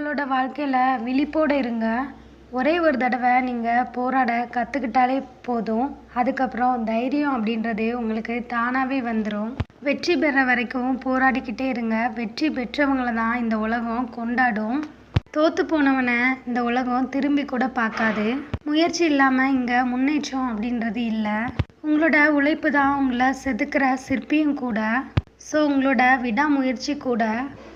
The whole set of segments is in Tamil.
உங்களோட வாழ்க்கையில் விழிப்போடு இருங்க. ஒரே ஒரு தடவை நீங்கள் போராட கற்றுக்கிட்டாலே போதும். அதுக்கப்புறம் தைரியம் அப்படின்றது உங்களுக்கு தானாகவே வந்துடும் வெற்றி பெற வரைக்கும் போராடிக்கிட்டே இருங்க. வெற்றி பெற்றவங்கள தான் இந்த உலகம் கொண்டாடும். தோற்று போனவனை இந்த உலகம் திரும்பி கூட பார்க்காது. முயற்சி இல்லாமல் இங்கே முன்னேற்றம் அப்படின்றது இல்லை. உங்களோட உழைப்பு தான் உங்களை செதுக்கிற சிற்பியும் கூட. ஸோ உங்களோட விடாமுயற்சி கூட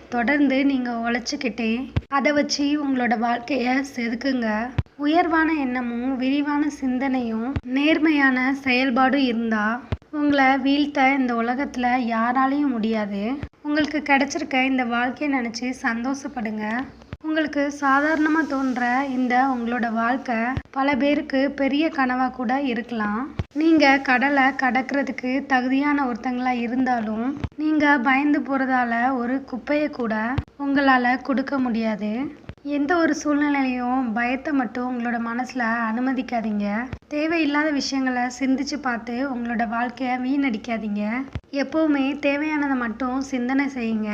தொடர்ந்து நீங்கள் உழைச்சிக்கிட்டே அதை வச்சு உங்களோட வாழ்க்கையை செதுக்குங்க. உயர்வான எண்ணமும் விரிவான சிந்தனையும் நேர்மையான செயல்பாடும் இருந்தால் உங்களை வீழ்த்த இந்த உலகத்தில் யாராலையும் முடியாது. உங்களுக்கு கிடைச்சிருக்க இந்த வாழ்க்கையை நினச்சி சந்தோஷப்படுங்க. உங்களுக்கு சாதாரணமாக தோன்ற இந்த உங்களோட வாழ்க்கை பல பேருக்கு பெரிய கனவாக கூட இருக்கலாம். நீங்கள் கடலை கடக்கிறதுக்கு தகுதியான ஒருத்தங்களாக இருந்தாலும் நீங்கள் பயந்து போகிறதால ஒரு குப்பையை கூட உங்களால் கொடுக்க முடியாது. எந்த ஒரு சூழ்நிலையும் பயத்தை மட்டும் உங்களோட மனசில் அனுமதிக்காதீங்க. தேவையில்லாத விஷயங்களை சிந்திச்சு பார்த்து உங்களோட வாழ்க்கையை வீணடிக்காதீங்க. எப்போவுமே தேவையானதை மட்டும் சிந்தனை செய்யுங்க.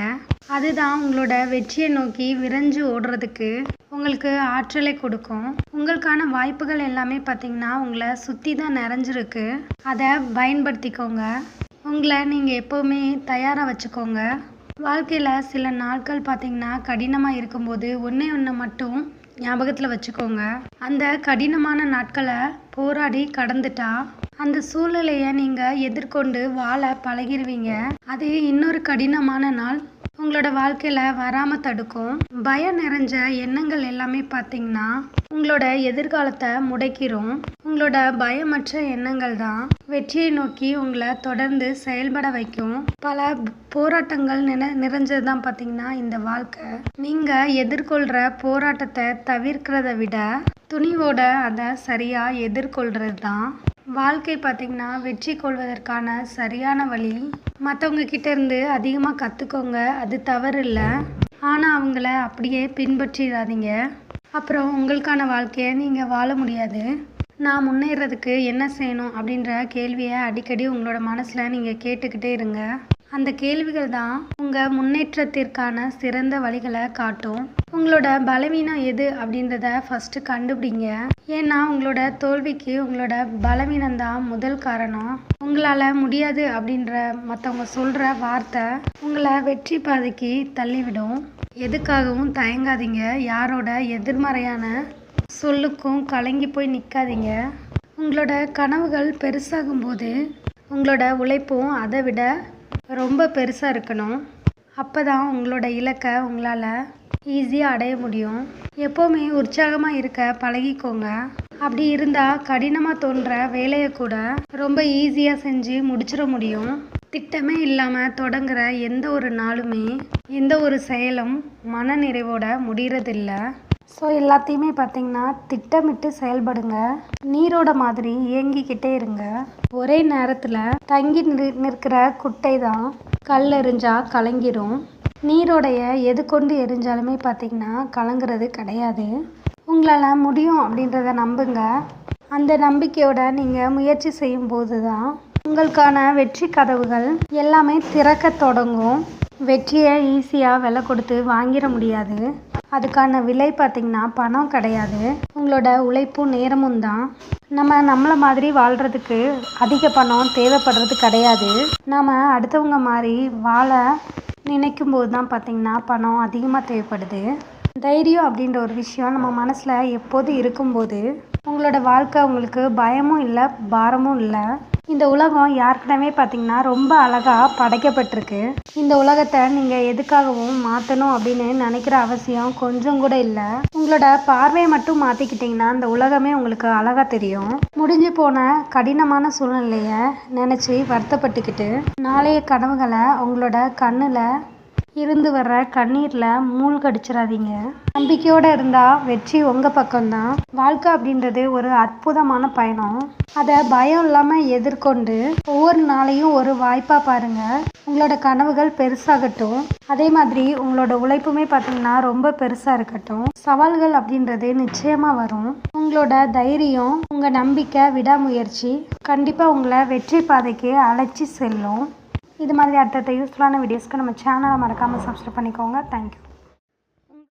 அதுதான் உங்களோட வெற்றியை நோக்கி விரைஞ்சு ஓடுறதுக்கு உங்களுக்கு ஆற்றலை கொடுக்கும். உங்களுக்கான வாய்ப்புகள் எல்லாமே பார்த்தீங்கன்னா உங்களை சுற்றி தான் நிறைஞ்சிருக்கு. அதை பயன்படுத்திக்கோங்க. உங்களை நீங்கள் எப்போவுமே தயாராக வச்சுக்கோங்க. வாழ்க்கையில் சில நாட்கள் பார்த்தீங்கன்னா கடினமாக இருக்கும்போது ஒன்றே ஒன்று மட்டும் ஞாபகத்தில் வச்சுக்கோங்க. அந்த கடினமான நாட்களை போராடி கடந்துட்டா அந்த சூழ்நிலையை நீங்கள் எதிர்கொண்டு வாழ பழகிருவீங்க. அது இன்னொரு கடினமான நாள் உங்களோட வாழ்க்கையில் வராமல் தடுக்கும். பயம் நிறைஞ்ச எண்ணங்கள் எல்லாமே பார்த்தீங்கன்னா உங்களோட எதிர்காலத்தை முடைக்கிறோம் உங்களோட பயமற்ற எண்ணங்கள் தான் வெற்றியை நோக்கி உங்களை தொடர்ந்து செயல்பட வைக்கும். பல போராட்டங்கள் நின நிறைஞ்சது தான் பார்த்தீங்கன்னா இந்த வாழ்க்கை. நீங்கள் எதிர்கொள்கிற போராட்டத்தை தவிர்க்கிறத விட துணிவோட அதை சரியாக எதிர்கொள்கிறது தான் வாழ்க்கை பார்த்திங்கன்னா வெற்றி கொள்வதற்கான சரியான வழி. மற்றவங்க கிட்டேருந்து அதிகமாக கற்றுக்கோங்க அது தவறு இல்லை ஆனால் அவங்கள அப்படியே பின்பற்றிடாதீங்க. அப்புறம் உங்களுக்கான வாழ்க்கையை நீங்கள் வாழ முடியாது. நான் முன்னேறதுக்கு என்ன செய்யணும் அப்படின்ற கேள்வியை அடிக்கடி உங்களோட மனசில் நீங்கள் கேட்டுக்கிட்டே இருங்க. அந்த கேள்விகள் தான் உங்கள் முன்னேற்றத்திற்கான சிறந்த வழிகளை காட்டும். உங்களோட பலவீனம் எது அப்படின்றத ஃபஸ்ட்டு கண்டுபிடிங்க. ஏன்னா உங்களோட தோல்விக்கு உங்களோட பலவீனம் தான் முதல் காரணம். உங்களால் முடியாது அப்படின்ற மற்றவங்க சொல்கிற வார்த்தை உங்களை வெற்றி பாதைக்கு தள்ளிவிடும். எதுக்காகவும் தயங்காதீங்க. யாரோட எதிர்மறையான சொல்லுக்கும் கலங்கி போய் நிற்காதீங்க உங்களோட கனவுகள் பெருசாகும்போது உங்களோட உழைப்பும் அதை விட ரொம்ப பெருசாக இருக்கணும். அப்போ தான் உங்களோட இலக்கை உங்களால் ஈஸியாக அடைய முடியும். எப்போவுமே உற்சாகமாக இருக்க பழகிக்கோங்க. அப்படி இருந்தால் கடினமாக தோன்ற வேலையை கூட ரொம்ப ஈஸியாக செஞ்சு முடிச்சிட முடியும். திட்டமே இல்லாமல் தொடங்குற எந்த ஒரு நாளுமே எந்த ஒரு செயலும் மன நிறைவோட முடியறதில்ல. ஸோ எல்லாத்தையுமே பார்த்தீங்கன்னா திட்டமிட்டு செயல்படுங்க. நீரோட மாதிரி இயங்கிக்கிட்டே இருங்க. ஒரே நேரத்தில் தங்கி நிறு நிற்கிற குட்டை தான் கல் எறிஞ்சா கலங்கிரும். நீரோடைய எது கொண்டு எரிஞ்சாலுமே பார்த்தீங்கன்னா கலங்குறது கிடையாது. உங்களால் முடியும் அப்படின்றத நம்புங்க. அந்த நம்பிக்கையோட நீங்கள் முயற்சி செய்யும்போது தான் உங்களுக்கான வெற்றி கதவுகள் எல்லாமே திறக்க தொடங்கும். வெற்றியை ஈஸியாக விலை கொடுத்து வாங்கிட முடியாது. அதுக்கான விலை பார்த்திங்கன்னா பணம் கிடையாது. உங்களோட உழைப்பும் நேரமும் தான். நம்ம நம்மளை மாதிரி வாழ்கிறதுக்கு அதிக பணம் தேவைப்படுறது கிடையாது. நாம் அடுத்தவங்க மாதிரி வாழ நினைக்கும் போது தான் பார்த்திங்கன்னா பணம் அதிகமாக தேவைப்படுது. தைரியம் அப்படின்ற ஒரு விஷயம் நம்ம மனசில் எப்போதும் இருக்கும்போது உங்களோட வாழ்க்கை உங்களுக்கு பயமும் இல்லை பாரமும் இல்லை. இந்த உலகம் யாருக்கிட்டமே பார்த்தீங்கன்னா ரொம்ப அழகாக படைக்கப்பட்டிருக்கு. இந்த உலகத்தை நீங்கள் எதுக்காகவும் மாற்றணும் அப்படின்னு நினைக்கிற அவசியம் கொஞ்சம் கூட இல்லை. உங்களோட பார்வையை மட்டும் மாற்றிக்கிட்டிங்கன்னா இந்த உலகமே உங்களுக்கு அழகாக தெரியும். முடிஞ்சு போன கடினமான சூழ்நிலையை நினச்சி வருத்தப்பட்டுக்கிட்டு நாளைய கனவுகளை உங்களோட கண்ணில் இருந்து வர்ற கண்ணீரில் மூழ்கடிச்சிடாதீங்க நம்பிக்கையோடு இருந்தால் வெற்றி உங்கள் பக்கம்தான். வாழ்க்கை அப்படின்றது ஒரு அற்புதமான பயணம். அதை பயம் இல்லாமல் எதிர்கொண்டு ஒவ்வொரு நாளையும் ஒரு வாய்ப்பாக பாருங்கள் உங்களோட கனவுகள் பெருசாகட்டும். அதே மாதிரி உங்களோட உழைப்புமே பார்த்தீங்கன்னா ரொம்ப பெருசாக இருக்கட்டும். சவால்கள் அப்படின்றது நிச்சயமாக வரும். உங்களோட தைரியம் உங்கள் நம்பிக்கை விடாமுயற்சி கண்டிப்பாக உங்களை வெற்றி பாதைக்கு அழைச்சி செல்லும். இது மாதிரி அடுத்தடுத்த யூஸ்ஃபுல்லான வீடியோஸ்க்கு நம்ம சேனலை மறக்காமல் சப்ஸ்கிரைப் பண்ணிக்கோங்க. தேங்க்யூ